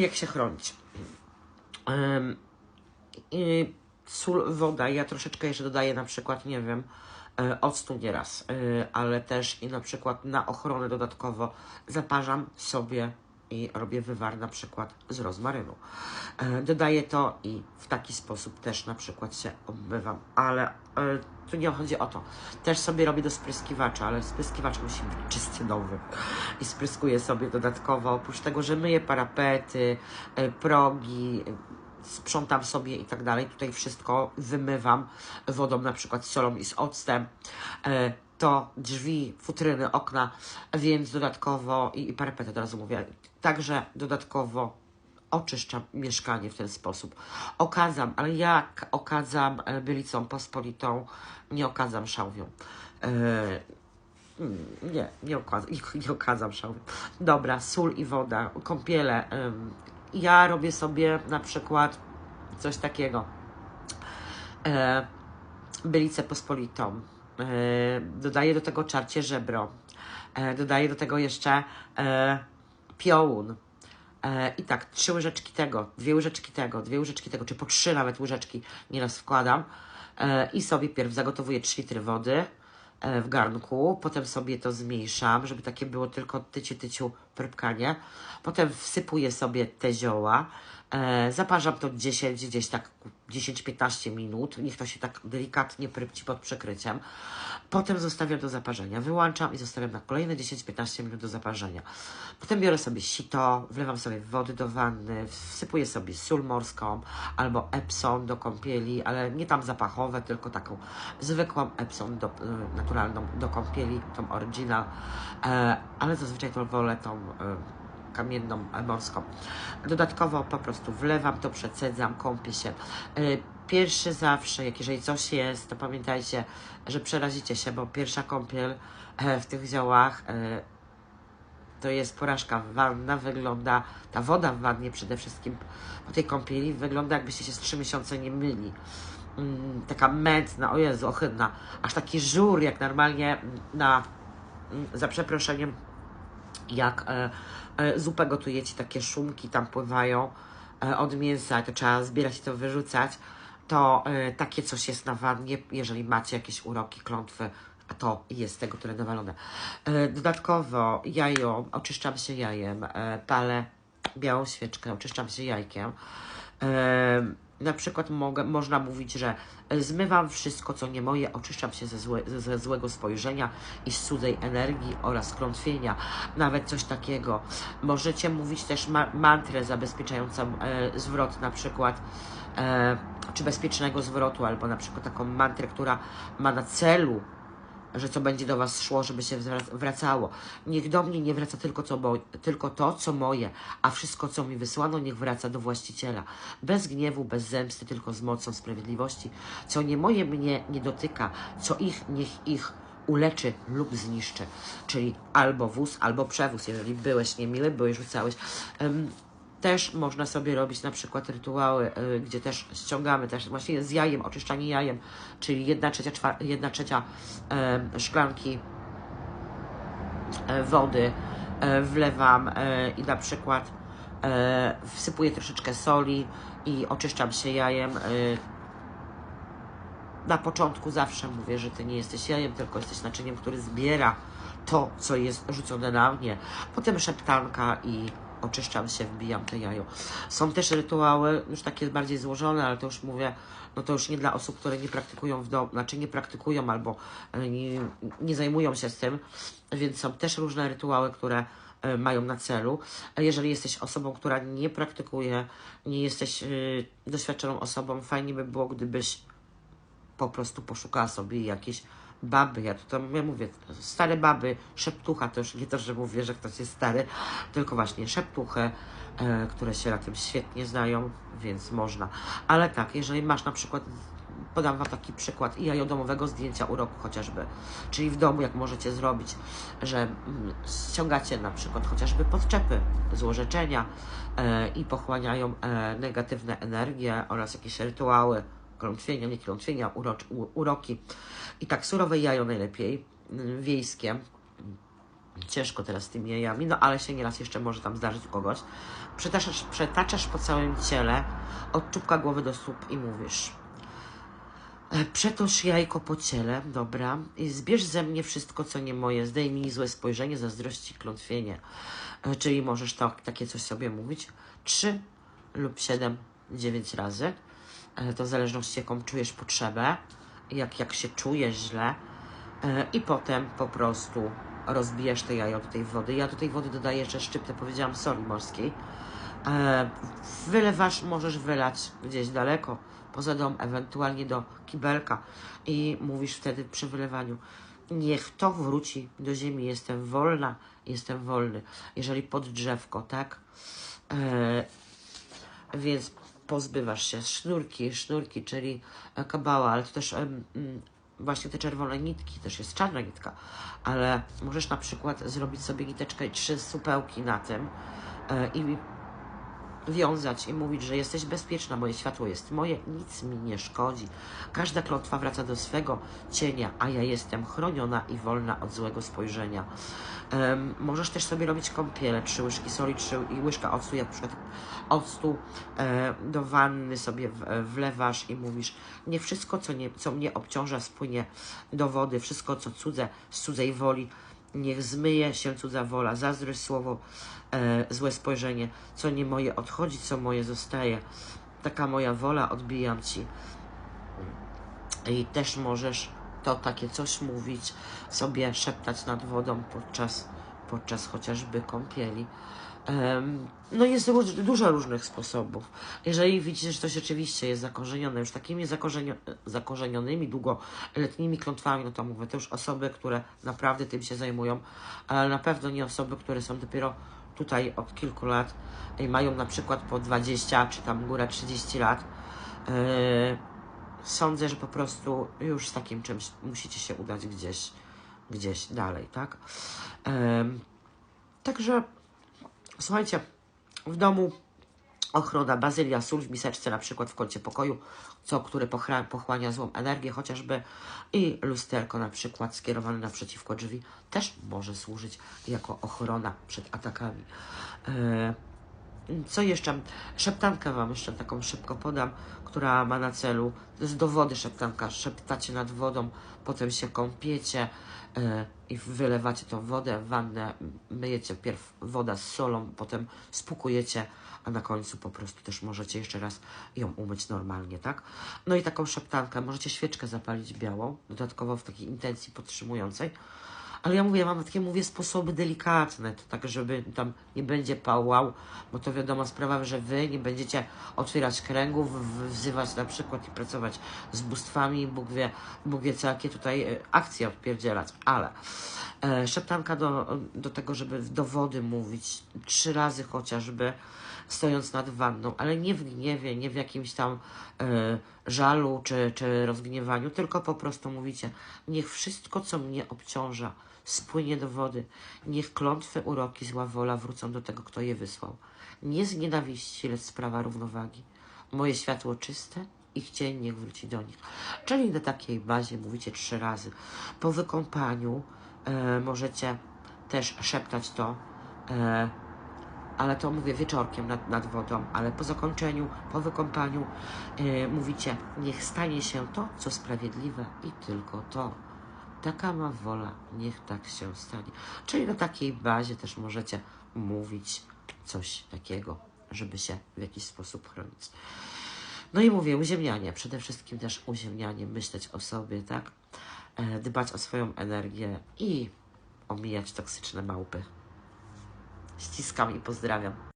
jak się chronić. Ym, i sól, woda, ja troszeczkę jeszcze dodaję na przykład, nie wiem, e, octu nieraz, e, ale też i na przykład na ochronę dodatkowo zaparzam sobie i robię wywar na przykład z rozmarynu. E, Dodaję to i w taki sposób też na przykład się obmywam, ale e, tu nie chodzi o to. Też sobie robię do spryskiwacza, ale spryskiwacz musi być czysty nowy i spryskuję sobie dodatkowo, oprócz tego, że myję parapety, e, progi, sprzątam sobie i tak dalej. Tutaj wszystko wymywam wodą, na przykład z solą i z octem. To drzwi, futryny, okna, więc dodatkowo i, i parapet od razu mówię. Także dodatkowo oczyszczam mieszkanie w ten sposób. Okazam, ale jak okazam e, bylicą pospolitą, nie okazam szałwią. E, mm, nie, nie, okazam, nie, okazam szałwią. Dobra, sól i woda, kąpiele. ja robię sobie na przykład coś takiego. E, bylicę pospolitą. E, dodaję do tego czarcie żebro. E, dodaję do tego jeszcze e, piołun. I tak, trzy łyżeczki tego, dwie łyżeczki tego, dwie łyżeczki tego, czy po trzy nawet łyżeczki nieraz wkładam. I sobie pierw zagotowuję 3 litry wody w garnku, potem sobie to zmniejszam, żeby takie było tylko tyciu, tyciu prypkanie. Potem wsypuję sobie te zioła, zaparzam to 10, gdzieś tak 10-15 minut, niech to się tak delikatnie prypci pod przykryciem. Potem zostawiam do zaparzenia, wyłączam i zostawiam na kolejne 10-15 minut do zaparzenia. Potem biorę sobie sito, wlewam sobie wody do wanny, wsypuję sobie sól morską albo Epsom do kąpieli, ale nie tam zapachowe, tylko taką zwykłą Epsom do, y, naturalną do kąpieli, tą original, e, ale zazwyczaj to wolę tą kamienną e, morską. Dodatkowo po prostu wlewam to, przecedzam, kąpię się. Y, Pierwszy zawsze, jak jeżeli coś jest, to pamiętajcie, że przerazicie się, bo pierwsza kąpiel e, w tych ziołach e, to jest porażka. Wanna wygląda, ta woda w wannie przede wszystkim po tej kąpieli wygląda jakbyście się z trzy miesiące nie myli. Mm, taka mętna, o Jezu, ohydna. Aż taki żur, jak normalnie na, mm, za przeproszeniem, jak e, e, zupę gotujecie, takie szumki tam pływają e, od mięsa, to trzeba zbierać i to wyrzucać, to takie coś jest na wannie, jeżeli macie jakieś uroki, klątwy, to jest tego tyle nawalone. Dodatkowo jajo, oczyszczam się jajem, palę białą świeczkę, oczyszczam się jajkiem. E, na przykład mogę, można mówić, że zmywam wszystko, co nie moje, oczyszczam się ze, złe, ze złego spojrzenia i z cudzej energii oraz klątwienia. Nawet coś takiego. Możecie mówić też ma mantrę zabezpieczającą e, zwrot, na przykład e, czy bezpiecznego zwrotu, albo na przykład taką mantrę, która ma na celu że co będzie do Was szło, żeby się wracało. Niech do mnie nie wraca tylko, co mo- tylko to, co moje, a wszystko, co mi wysłano, niech wraca do właściciela. Bez gniewu, bez zemsty, tylko z mocą sprawiedliwości. Co nie moje mnie nie dotyka, co ich, niech ich uleczy lub zniszczy. Czyli albo wóz, albo przewóz. Jeżeli byłeś niemily, byłeś, rzucałeś. Em, też można sobie robić na przykład rytuały, y, gdzie też ściągamy też właśnie z jajem, oczyszczanie jajem, czyli jedna trzecia, czwa- jedna trzecia em, szklanki e, wody e, wlewam e, i na przykład wsypuję troszeczkę soli i oczyszczam się jajem. Na początku zawsze mówię, że ty nie jesteś jajem, tylko jesteś naczyniem, który zbiera to, co jest rzucone na mnie. Potem szeptanka i oczyszczam się, wbijam te jajo. Są też rytuały, już takie bardziej złożone, ale to już mówię, no to już nie dla osób, które nie praktykują w domu, znaczy nie praktykują albo e, nie, nie zajmują się z tym, więc są też różne rytuały, które e, mają na celu. A Jeżeli jesteś osobą, która nie praktykuje, nie jesteś doświadczoną osobą, fajnie by było, gdybyś po prostu poszukała sobie jakiejś baby. Ja tutaj ja mówię, stare baby, szeptucha, to już nie to, że mówię, że ktoś jest stary, tylko właśnie szeptuchy, e, które się na tym świetnie znają, więc można. Ale tak, jeżeli masz na przykład, podam Wam taki przykład jajodomowego zdjęcia uroku chociażby, czyli w domu, jak możecie zrobić, że mm, ściągacie na przykład chociażby podczepy złożeczenia e, i pochłaniają e, negatywne energie oraz jakieś rytuały, klątwienia, nie klątwienia, urocz, u, uroki. I tak surowe jajo najlepiej, mm, wiejskie, Ciężko teraz z tymi jajami, no ale się nieraz jeszcze może tam zdarzyć u kogoś. Przetaczasz, przetaczasz po całym ciele, od czubka głowy do stóp i mówisz. E, Przetoż jajko po ciele, dobra, i zbierz ze mnie wszystko, co nie moje, zdejmij złe spojrzenie, zazdrości, klątwienie. E, Czyli możesz tak, takie coś sobie mówić trzy lub siedem, dziewięć razy. To w zależności jaką czujesz potrzebę, jak, jak się czujesz źle. E, I potem po prostu rozbijasz te jajo do tej wody. Ja do tej wody dodaję jeszcze szczyptę, powiedziałam, soli morskiej. E, Wylewasz, możesz wylać gdzieś daleko, poza dom, ewentualnie do kibelka i mówisz wtedy przy wylewaniu niech to wróci do ziemi, jestem wolna, jestem wolny. Jeżeli pod drzewko, tak? E, więc pozbywasz się sznurki, sznurki, czyli e, kabała, ale to też mm, właśnie te czerwone nitki, też jest czarna nitka, ale możesz na przykład zrobić sobie niteczkę i trzy supełki na tym e, i wiązać i mówić, że jesteś bezpieczna, moje światło jest moje, nic mi nie szkodzi. Każda klątwa wraca do swego cienia, a ja jestem chroniona i wolna od złego spojrzenia. Em, możesz też sobie robić kąpiele, trzy łyżki soli, trzy i łyżka octu, jak na przykład octu e, do wanny sobie w, e, wlewasz i mówisz, nie wszystko, co, nie, co mnie obciąża, spłynie do wody, wszystko, co cudze, z cudzej woli, Niech zmyje się cudza wola, zazdrość słowo, e, złe spojrzenie, co nie moje odchodzi, co moje zostaje. Taka moja wola, odbijam ci. I też możesz to takie coś mówić, sobie szeptać nad wodą podczas, podczas chociażby kąpieli. No jest róż, dużo różnych sposobów. Jeżeli widzisz, że to rzeczywiście jest zakorzenione, już takimi zakorzenio, zakorzenionymi długoletnimi klątwami, no to mówię, to już osoby, które naprawdę tym się zajmują, ale na pewno nie osoby, które są dopiero tutaj od kilku lat i mają na przykład po 20 czy tam górę 30 lat. Yy, sądzę, że po prostu już z takim czymś musicie się udać gdzieś, gdzieś dalej, tak? Em, także słuchajcie, w domu ochrona, bazylia, sól w miseczce, na przykład w kącie pokoju, co, który pochłania złą energię chociażby i lusterko na przykład skierowane naprzeciwko drzwi też może służyć jako ochrona przed atakami. E, co jeszcze? Szeptankę Wam jeszcze taką szybko podam, która ma na celu, to jest do wody szeptanka, szeptacie nad wodą, potem się kąpiecie e, i wylewacie tą wodę w wannę, myjecie pierw woda z solą, potem spłukujecie, a na końcu po prostu też możecie jeszcze raz ją umyć normalnie, tak? No i taką szeptankę, możecie świeczkę zapalić białą, dodatkowo w takiej intencji podtrzymującej, ale ja mówię, mam takie, mówię, sposoby delikatne, to tak, żeby tam nie będzie pałał, bo to wiadomo sprawa, że wy nie będziecie otwierać kręgów, wzywać na przykład i pracować z bóstwami, Bóg wie, Bóg wie co, jakie tutaj e, akcje odpierdzielać, ale e, szeptanka do, do tego, żeby do wody mówić trzy razy chociażby, stojąc nad wanną, ale nie w gniewie, nie w jakimś tam e, żalu czy, czy rozgniewaniu, tylko po prostu mówicie, niech wszystko, co mnie obciąża, spłynie do wody. Niech klątwy, uroki, zła wola wrócą do tego, kto je wysłał. Nie z nienawiści, lecz sprawa równowagi. Moje światło czyste, ich cień niech wróci do nich. Czyli na takiej bazie mówicie trzy razy. Po wykąpaniu e, możecie też szeptać to, e, ale to mówię wieczorkiem nad, nad wodą, ale po zakończeniu, po wykąpaniu e, mówicie, niech stanie się to, co sprawiedliwe i tylko to. Taka ma wola, niech tak się stanie. Czyli na takiej bazie też możecie mówić coś takiego, żeby się w jakiś sposób chronić. No i mówię, uziemnianie, przede wszystkim też uziemnianie, myśleć o sobie, tak? E, dbać o swoją energię i omijać toksyczne małpy. Ściskam i pozdrawiam.